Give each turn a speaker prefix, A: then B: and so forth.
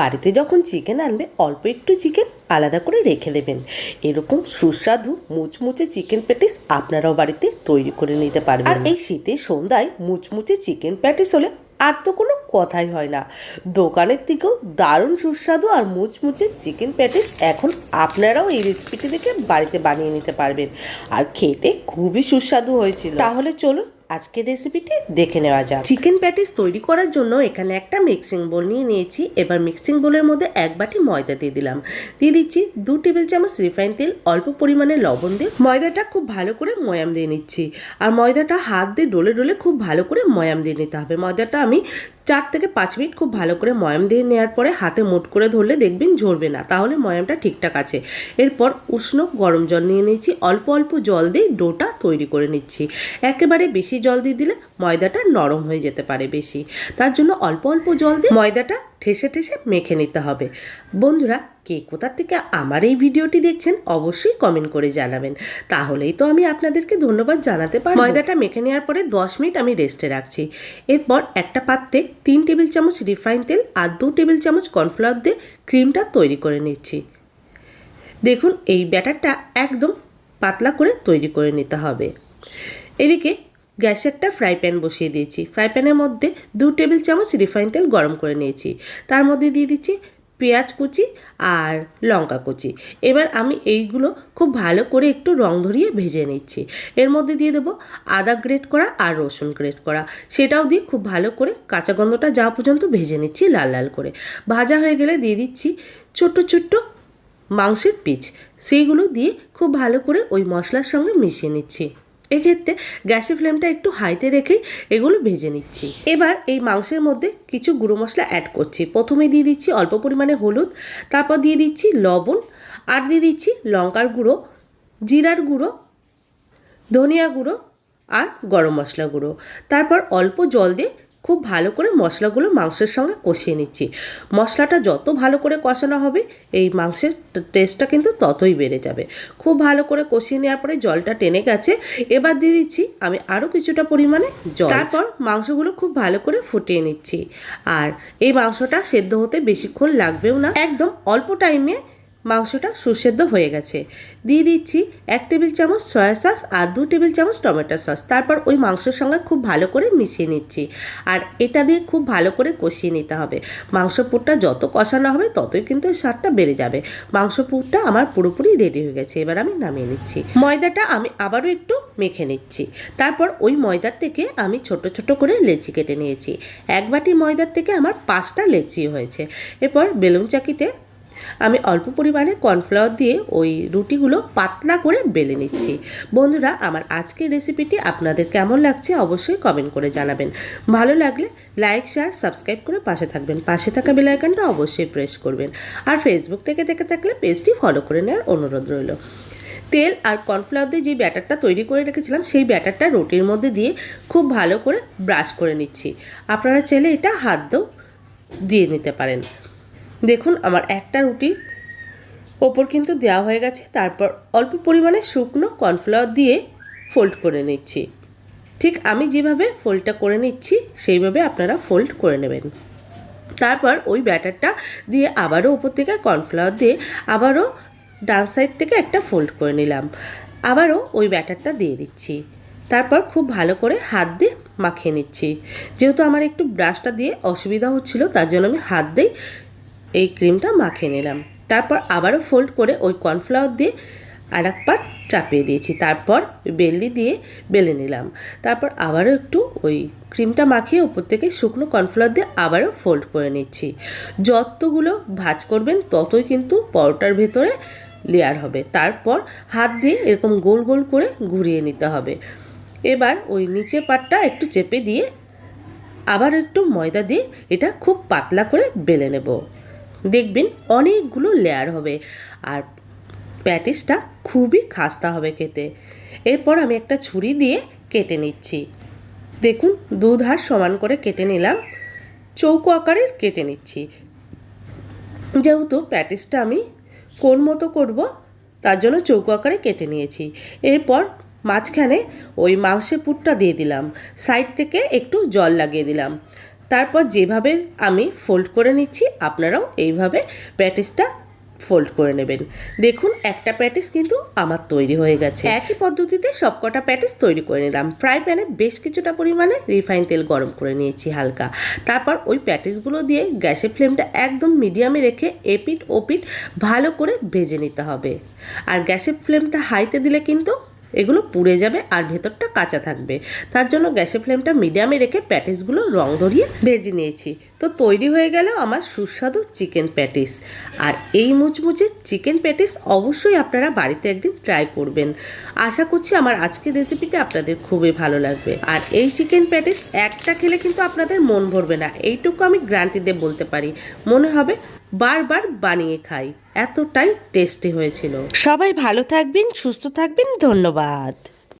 A: বাড়িতে যখন চিকেন আনবে অল্প একটু চিকেন আলাদা করে রেখে দেবেন। এরকম সুস্বাদু মুচমুচে চিকেন প্যাটিস আপনারাও বাড়িতে তৈরি করে নিতে পারবেন। আর এই শীতের সন্ধ্যায় মুচমুচে চিকেন প্যাটিস হলে আর তো কোনো কথাই হয় না। দোকানের থেকেও দারুণ সুস্বাদু আর মুচমুচে চিকেন প্যাটিস এখন আপনারাও এই রেসিপিটি দেখে বাড়িতে বানিয়ে নিতে পারবেন। আর খেতে খুবই সুস্বাদু হয়েছিল। তাহলে চলুন আজকের রেসিপিটি দেখে নেওয়া যাক। চিকেন প্যাটিস তৈরি করার জন্য এখানে একটা মিক্সিং বোল নিয়ে নিয়েছি। এবার মিক্সিং বোলের মধ্যে এক বাটি ময়দা দিয়ে দিলাম। দিয়ে দিচ্ছি দু টেবিল চামচ রিফাইন তেল, অল্প পরিমাণে লবণ দিয়ে ময়দাটা খুব ভালো করে ময়াম দিয়ে নিচ্ছি। আর ময়দাটা হাত দিয়ে ডলে ডলে খুব ভালো করে ময়াম দিয়ে নিতে হবে। ময়দাটা আমি চার থেকে পাঁচ মিনিট খুব ভালো করে ময়াম দিয়ে নেওয়ার পরে হাতে মুট করে ধরলে দেখবেন ঝরবে না। তাহলে ময়ামটা ঠিকঠাক আছে। এরপর উষ্ণ গরম জল নিয়ে নিয়েছি। অল্প অল্প জল দিয়ে ডোটা তৈরি করে নিচ্ছি। একেবারে বেশি জল দিয়ে দিলে ময়দাটা নরম হয়ে যেতে পারে বেশি। তার জন্য অল্প অল্প জল দিয়ে ময়দাটা ঠেসে ঠেসে মেখে নিতে হবে। বন্ধুরা, কে কোথা থেকে আমার এই ভিডিওটি দেখছেন অবশ্যই কমেন্ট করে জানাবেন। তাহলেই তো আমি আপনাদেরকে ধন্যবাদ জানাতে পারি ময়দাটা মেখে নেওয়ার পরে দশ মিনিট আমি রেস্টে রাখছি। এরপর একটা পাত্রে তিন টেবিল চামচ রিফাইন তেল আর দু টেবিল চামচ কর্নফ্লাওয়ার দিয়ে ক্রিমটা তৈরি করে নিচ্ছি। দেখুন, এই ব্যাটারটা একদম পাতলা করে তৈরি করে নিতে হবে। এদিকে গ্যাসে একটা ফ্রাই প্যান বসিয়ে দিয়েছি। ফ্রাই প্যানের মধ্যে দু টেবিল চামচ রিফাইন তেল গরম করে নিয়েছি। তার মধ্যে দিয়ে দিচ্ছি পেঁয়াজ কুচি আর লঙ্কা কুচি। এবার আমি এইগুলো খুব ভালো করে একটু রং ধরিয়ে ভেজে নিচ্ছি। এর মধ্যে দিয়ে দেবো আদা গ্রেট করা আর রসুন গ্রেট করা। সেটাও দিয়ে খুব ভালো করে কাঁচা গন্ধটা যাওয়া পর্যন্ত ভেজে নিচ্ছি লাল লাল করে। ভাজা হয়ে গেলে দিয়ে দিচ্ছি ছোট্ট ছোট্ট মাংসের পিচ। সেইগুলো দিয়ে খুব ভালো করে ওই মশলার সঙ্গে মিশিয়ে নিচ্ছি। এক্ষেত্রে গ্যাসের ফ্লেমটা একটু হাইতে রেখেই এগুলো ভেজে নিচ্ছি। এবার এই মাংসের মধ্যে কিছু গুঁড়ো মশলা অ্যাড করছি। প্রথমে দিয়ে দিচ্ছি অল্প পরিমাণে হলুদ, তারপর দিয়ে দিচ্ছি লবণ, আর দিয়ে দিচ্ছি লঙ্কার গুঁড়ো, জিরার গুঁড়ো, ধনিয়া গুঁড়ো, আর গরম মশলা গুঁড়ো। তারপর অল্প জল দিয়ে খুব ভালো করে মশলাগুলো মাংসের সঙ্গে কষিয়ে নিচ্ছি। মশলাটা যত ভালো করে কষানো হবে, এই মাংসের টেস্টটা কিন্তু ততই বেড়ে যাবে। খুব ভালো করে কষিয়ে নেওয়ার পরে জলটা টেনে গেছে। এবার দিয়ে দিচ্ছি আমি আরও কিছুটা পরিমাণে জল। তারপর মাংসগুলো খুব ভালো করে ফুটিয়ে নিচ্ছি। আর এই মাংসটা সেদ্ধ হতে বেশিক্ষণ লাগবেও না। একদম অল্প টাইমে মাংসটা সুসেদ্ধ হয়ে গেছে। দিয়ে দিচ্ছি এক টেবিল চামচ সয়া সস আর দু টেবিল চামচ টমেটো সস। তারপর ওই মাংসের সঙ্গে খুব ভালো করে মিশিয়ে নিচ্ছি। আর এটা দিয়ে খুব ভালো করে কষিয়ে নিতে হবে। মাংস পুরটা যত কষানো হবে ততই কিন্তু ওই স্বাদটা বেড়ে যাবে। মাংস পুরটা আমার পুরোপুরি রেডি হয়ে গেছে। এবার আমি নামিয়ে নিচ্ছি। ময়দাটা আমি আবারও একটু মেখে নিচ্ছি। তারপর ওই ময়দার থেকে আমি ছোট ছোট করে লেচি কেটে নিয়েছি। এক বাটি ময়দার থেকে আমার পাঁচটা লেচি হয়েছে। এরপর বেলুন চাকিতে আমি অল্প পরিমাণে কর্নফ্লাওয়ার দিয়ে ওই রুটিগুলো পাতলা করে বেলে নিচ্ছি। বন্ধুরা, আমার আজকের রেসিপিটি আপনাদের কেমন লাগছে অবশ্যই কমেন্ট করে জানাবেন। ভালো লাগলে লাইক, শেয়ার, সাবস্ক্রাইব করে পাশে থাকবেন। পাশে থাকা বেল আইকনটা অবশ্যই প্রেস করবেন। আর ফেসবুক থেকে দেখে থাকলে পেজটি ফলো করে নেওয়ার অনুরোধ রইল। তেল আর কর্নফ্লাওয়ার দিয়ে যে ব্যাটারটা তৈরি করে রেখেছিলাম, সেই ব্যাটারটা রুটির মধ্যে দিয়ে খুব ভালো করে ব্রাশ করে নিচ্ছি। আপনারা চাইলে এটা হাত দিয়ে নিতে পারেন। দেখুন, আমার একটা রুটি ওপর কিন্তু দেওয়া হয়ে গেছে। তারপর অল্প পরিমাণে শুকনো কর্নফ্লাওয়ার দিয়ে ফোল্ড করে নিচ্ছি। ঠিক আমি যেভাবে ফোল্ডটা করে নিচ্ছি, সেইভাবে আপনারা ফোল্ড করে নেবেন। তারপর ওই ব্যাটারটা দিয়ে আবারও ওপর থেকে কর্নফ্লাওয়ার দিয়ে আবারও ডান সাইড থেকে একটা ফোল্ড করে নিলাম। আবারও ওই ব্যাটারটা দিয়ে দিচ্ছি। তারপর খুব ভালো করে হাত দিয়ে মাখিয়ে নিচ্ছি। যেহেতু আমার একটু ব্রাশটা দিয়ে অসুবিধা হচ্ছিল, তার জন্য আমি হাত দিয়ে এই ক্রিমটা মাখিয়ে নিলাম। তারপর আবারও ফোল্ড করে ওই কর্নফ্লাওয়ার দিয়ে আর এক পাট চাপিয়ে দিয়েছি। তারপর বেলনি দিয়ে বেলে নিলাম। তারপর আবারও একটু ওই ক্রিমটা মাখিয়ে ওপর থেকে শুকনো কর্নফ্লাওয়ার দিয়ে আবারও ফোল্ড করে নিচ্ছি। যতগুলো ভাজ করবেন ততই কিন্তু পরোটার ভেতরে লেয়ার হবে। তারপর হাত দিয়ে এরকম গোল গোল করে ঘুরিয়ে নিতে হবে। এবার ওই নিচে পাটটা একটু চেপে দিয়ে আবার একটু ময়দা দিয়ে এটা খুব পাতলা করে বেলে নেব। দেখবেন অনেকগুলো লেয়ার হবে। আর প্যাটিসটা খুবই খাস্তা হবে খেতে। এরপর আমি একটা ছুরি দিয়ে কেটে নিচ্ছি। দেখুন দু ধার সমান করে কেটে নিলাম। চৌকো আকারের কেটে নিচ্ছি। যেহেতু প্যাটিসটা আমি কোন মতো করব, তার জন্য চৌকো আকারে কেটে নিয়েছি। এরপর মাঝখানে ওই মাংসের পুরটা দিয়ে দিলাম। সাইড থেকে একটু জল লাগিয়ে দিলাম। তারপর যেভাবে আমি ফোল্ড করে নিচ্ছি, আপনারাও এইভাবে প্যাটিসটা ফোল্ড করে নেবেন। দেখুন, একটা প্যাটিস কিন্তু আমার তৈরি হয়ে গেছে। একই পদ্ধতিতে সবকটা প্যাটিস তৈরি করে নিলাম। ফ্রাই প্যানে বেশ কিছুটা পরিমাণে রিফাইন তেল গরম করে নিয়েছি হালকা। তারপর ওই প্যাটিসগুলো দিয়ে গ্যাসের ফ্লেমটা একদম মিডিয়ামে রেখে এপিট ওপিট ভালো করে ভেজে নিতে হবে। আর গ্যাসের ফ্লেমটা হাইতে দিলে কিন্তু এগুলো পুড়ে যাবে আর ভেতরটা কাঁচা থাকবে। তার জন্য গ্যাসের ফ্লেমটা মিডিয়ামে রেখে প্যাটিসগুলো রং ধরিয়ে ভেজে নিয়েছি। তো তৈরি হয়ে গেল আমার সুস্বাদু চিকেন প্যাটিস। আর এই মুচমুচে চিকেন প্যাটিস অবশ্যই আপনারা বাড়িতে একদিন ট্রাই করবেন। আশা করছি আমার আজকের রেসিপিটা আপনাদের খুবই ভালো লাগবে। আর এই চিকেন প্যাটিস একটা খেলে কিন্তু আপনাদের মন ভরবে না। এইটুকু আমি গ্যারান্টি দিয়ে বলতে পারি। মনে হবে বারবার বানিয়ে খাই। এতটাই টেস্টি হয়েছিল। সবাই ভালো থাকবেন, সুস্থ থাকবেন, ধন্যবাদ।